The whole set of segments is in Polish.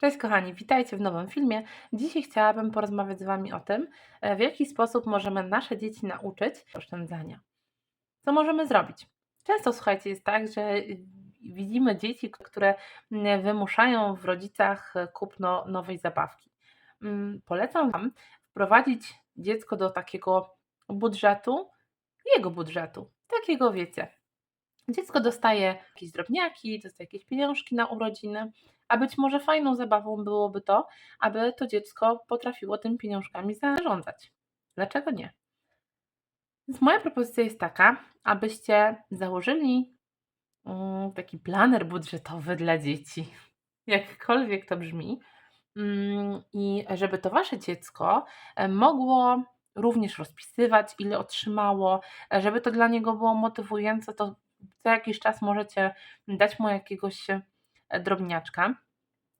Cześć kochani, witajcie w nowym filmie. Dzisiaj chciałabym porozmawiać z Wami o tym, e, w jaki sposób możemy nasze dzieci nauczyć oszczędzania. Co możemy zrobić? Często, słuchajcie, jest tak, że y, widzimy dzieci, które wymuszają w rodzicach e, kupno nowej zabawki. Mm, Polecam Wam wprowadzić dziecko do takiego budżetu, jego budżetu, takiego wiecie. Dziecko dostaje jakieś drobniaki, dostaje jakieś pieniążki na urodziny, a być może fajną zabawą byłoby to, aby to dziecko potrafiło tymi pieniążkami zarządzać. Dlaczego nie? Więc moja propozycja jest taka, abyście założyli mm, taki planer budżetowy dla dzieci, jakkolwiek to brzmi, mm, i żeby to wasze dziecko e, mogło również rozpisywać, ile otrzymało, e, żeby to dla niego było motywujące, to co jakiś czas możecie dać mu jakiegoś drobniaczka.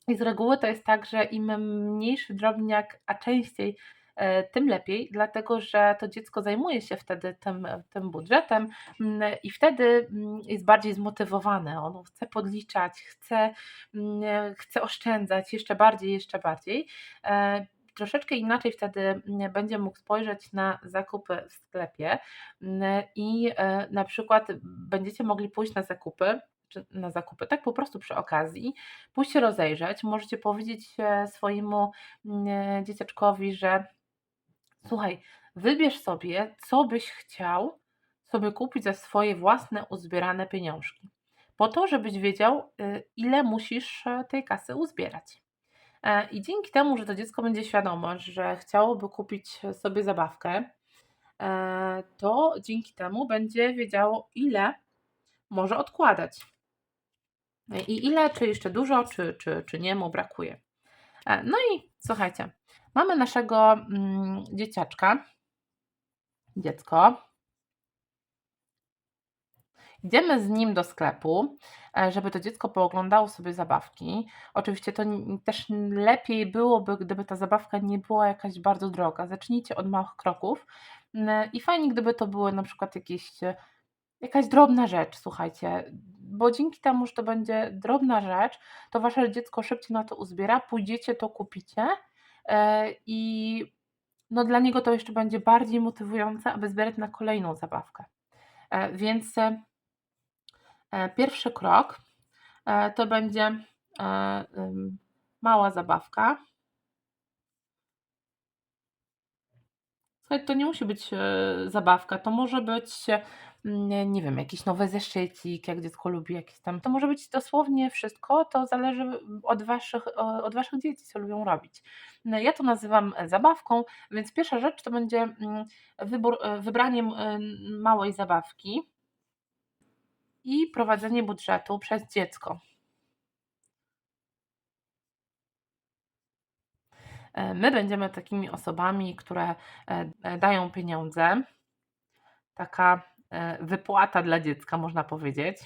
I z reguły to jest tak, że im mniejszy drobniak, a częściej e, tym lepiej, dlatego że to dziecko zajmuje się wtedy tym, tym budżetem mm, i wtedy mm, jest bardziej zmotywowane. Ono chce podliczać, chce, mm, chce oszczędzać jeszcze bardziej, jeszcze bardziej. E, troszeczkę inaczej wtedy będzie mógł spojrzeć na zakupy w sklepie i e, na przykład będziecie mogli pójść na zakupy czy na zakupy, tak po prostu przy okazji, pójść się rozejrzeć, możecie powiedzieć e, swojemu mm, dzieciaczkowi, że słuchaj, wybierz sobie, co byś chciał sobie kupić za swoje własne uzbierane pieniążki. Po to, żebyś wiedział, y, ile musisz e, tej kasy uzbierać. E, I dzięki temu, że to dziecko będzie świadome, że chciałoby kupić sobie zabawkę, to dzięki temu będzie wiedziało, ile może odkładać. I ile, czy jeszcze dużo, czy, czy, czy nie mu brakuje. E, no i słuchajcie, mamy naszego mm, dzieciaczka, dziecko. Idziemy z nim do sklepu, e, żeby to dziecko pooglądało sobie zabawki. Oczywiście to też lepiej byłoby, gdyby ta zabawka nie była jakaś bardzo droga. Zacznijcie od małych kroków. I fajnie, gdyby to były na przykład jakieś, jakaś drobna rzecz, słuchajcie bo dzięki temu, że to będzie drobna rzecz, to wasze dziecko szybciej na to uzbiera, pójdziecie, to kupicie e, i no dla niego to jeszcze będzie bardziej motywujące, aby zbierać na kolejną zabawkę. E, więc e, pierwszy krok to będzie mała zabawka. Słuchaj, to nie musi być zabawka, to może być nie, nie wiem, jakiś nowy zeszycik, jak dziecko lubi jakiś tam. To może być dosłownie wszystko, to zależy od waszych, od waszych dzieci, co lubią robić. No, ja to nazywam e, zabawką, więc pierwsza rzecz to będzie mm, wybór, e, wybranie małej zabawki i prowadzenie budżetu przez dziecko. E, my będziemy takimi osobami, które dają pieniądze. Taka E, wypłata dla dziecka, można powiedzieć.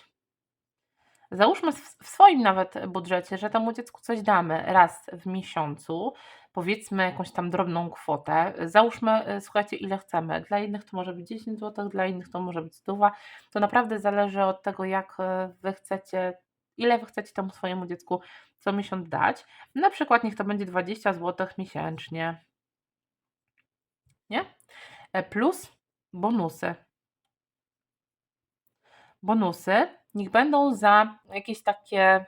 Załóżmy w swoim nawet budżecie, że temu dziecku coś damy raz w miesiącu, powiedzmy jakąś tam drobną kwotę. Załóżmy, e, słuchajcie, ile chcemy. Dla innych to może być 10 zł, dla innych to może być 100. To naprawdę zależy od tego, jak e, wy chcecie, ile wy chcecie temu swojemu dziecku co miesiąc dać. Na przykład niech to będzie 20 zł miesięcznie. Nie? Plus bonusy bonusy niech będą za jakieś takie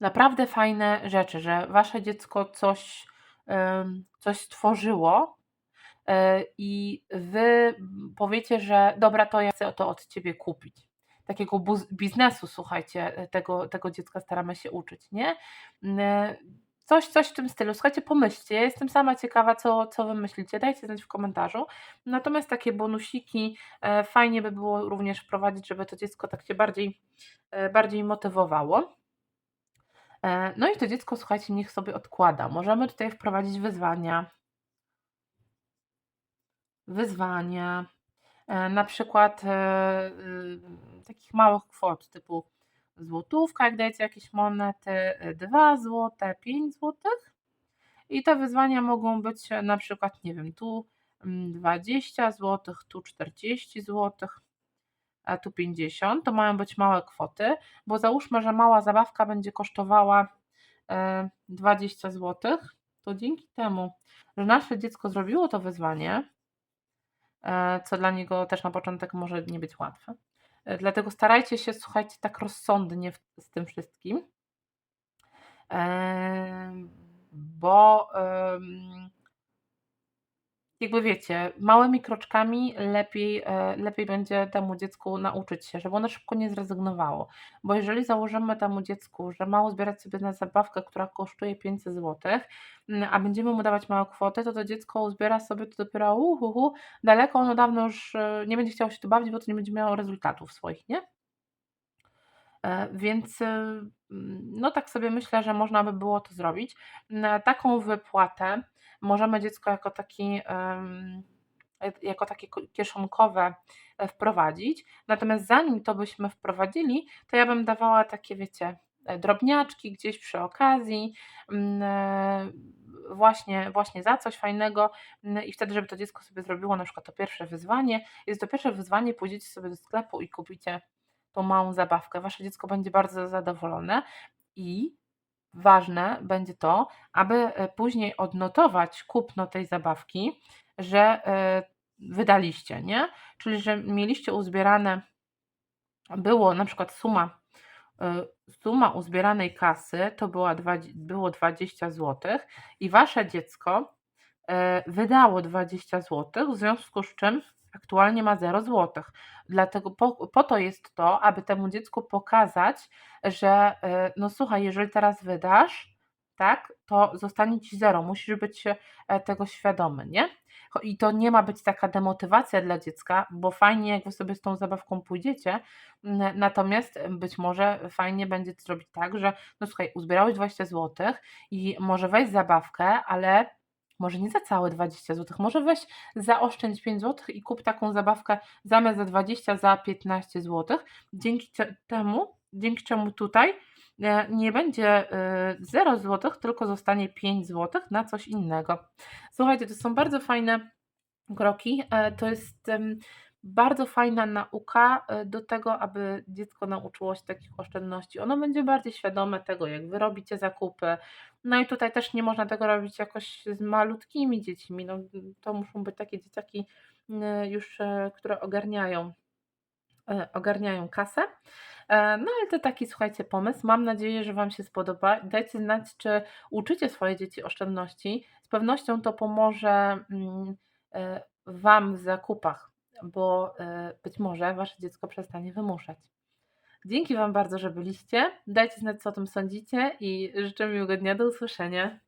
naprawdę fajne rzeczy, że wasze dziecko coś, coś stworzyło e, i wy powiecie, że dobra, to ja chcę to od ciebie kupić. Takiego biznesu, słuchajcie, tego, tego dziecka staramy się uczyć, nie? Coś, coś w tym stylu. Słuchajcie, pomyślcie. Ja jestem sama ciekawa, co, co wy myślicie. Dajcie znać w komentarzu. Natomiast takie bonusiki e, fajnie by było również wprowadzić, żeby to dziecko tak się bardziej, e, bardziej motywowało. E, no i to dziecko, słuchajcie, niech sobie odkłada. Możemy tutaj wprowadzić wyzwania. Wyzwania. E, na przykład e, y, takich małych kwot typu złotówka, jak dajecie jakieś monety, 2 złote, 5 złotych. I te wyzwania mogą być na przykład, nie wiem, tu 20 mm, zł, tu 40 zł, a tu 50. To mają być małe kwoty, bo załóżmy, że mała zabawka będzie kosztowała e, 20 zł, to dzięki temu, że nasze dziecko zrobiło to wyzwanie, e, co dla niego też na początek może nie być łatwe. E, Dlatego starajcie się, słuchajcie, tak rozsądnie z tym wszystkim, bo jakby wiecie, małymi kroczkami lepiej, e, lepiej będzie temu dziecku nauczyć się, żeby ono szybko nie zrezygnowało. Bo jeżeli założymy temu dziecku, że mało zbierać sobie na zabawkę, która kosztuje 500 zł, a będziemy mu dawać małe kwoty, to to dziecko uzbiera sobie to dopiero uhuhu, daleko, ono dawno już e, nie będzie chciało się tu bawić, bo to nie będzie miało rezultatów swoich, nie? E, Więc mm, no tak sobie myślę, że można by było to zrobić. Na taką wypłatę możemy dziecko jako taki, jako takie ko- kieszonkowe e, wprowadzić. Natomiast zanim to byśmy wprowadzili, to ja bym dawała takie, wiecie, e, drobniaczki gdzieś przy okazji, e, właśnie, właśnie za coś fajnego i wtedy, żeby to dziecko sobie zrobiło na przykład to pierwsze wyzwanie. Jest to pierwsze wyzwanie, pójdziecie sobie do sklepu i kupicie tą małą zabawkę. Wasze dziecko będzie bardzo zadowolone i ważne będzie to, aby e, później odnotować kupno tej zabawki, że e, wydaliście, nie? Czyli, że mieliście uzbierane, było na przykład suma, e, suma uzbieranej kasy to była było 20 zł i wasze dziecko wydało 20 zł, w związku z czym aktualnie ma 0 zł. Dlatego po, po to jest to, aby temu dziecku pokazać, że e, no słuchaj, jeżeli teraz wydasz, tak, to zostanie ci 0. Musisz być e, tego świadomy, nie? I to nie ma być taka demotywacja dla dziecka, bo fajnie, jak wy sobie z tą zabawką pójdziecie, natomiast być może fajnie będzie zrobić tak, że no słuchaj, uzbierałeś 20 zł i może weź zabawkę, ale może nie za całe 20 zł, może weź zaoszczędź 5 zł i kup taką zabawkę zamiast za 20 za 15 zł. Dzięki temu, dzięki czemu tutaj e, nie będzie e, 0 zł, tylko zostanie 5 zł na coś innego. Słuchajcie, to są bardzo fajne kroki. E, To jest bardzo fajna nauka e, do tego, aby dziecko nauczyło się takich oszczędności. Ono będzie bardziej świadome tego, jak wy robicie zakupy. No i tutaj też nie można tego robić jakoś z malutkimi dziećmi. No, to muszą być takie dzieciaki e, już, e, które ogarniają ogarniają kasę. No ale to taki, słuchajcie, pomysł. Mam nadzieję, że Wam się spodoba. Dajcie znać, czy uczycie swoje dzieci oszczędności. Z pewnością to pomoże mm, Wam w zakupach, bo e, być może Wasze dziecko przestanie wymuszać. Dzięki Wam bardzo, że byliście. Dajcie znać, co o tym sądzicie i życzę miłego dnia. Do usłyszenia.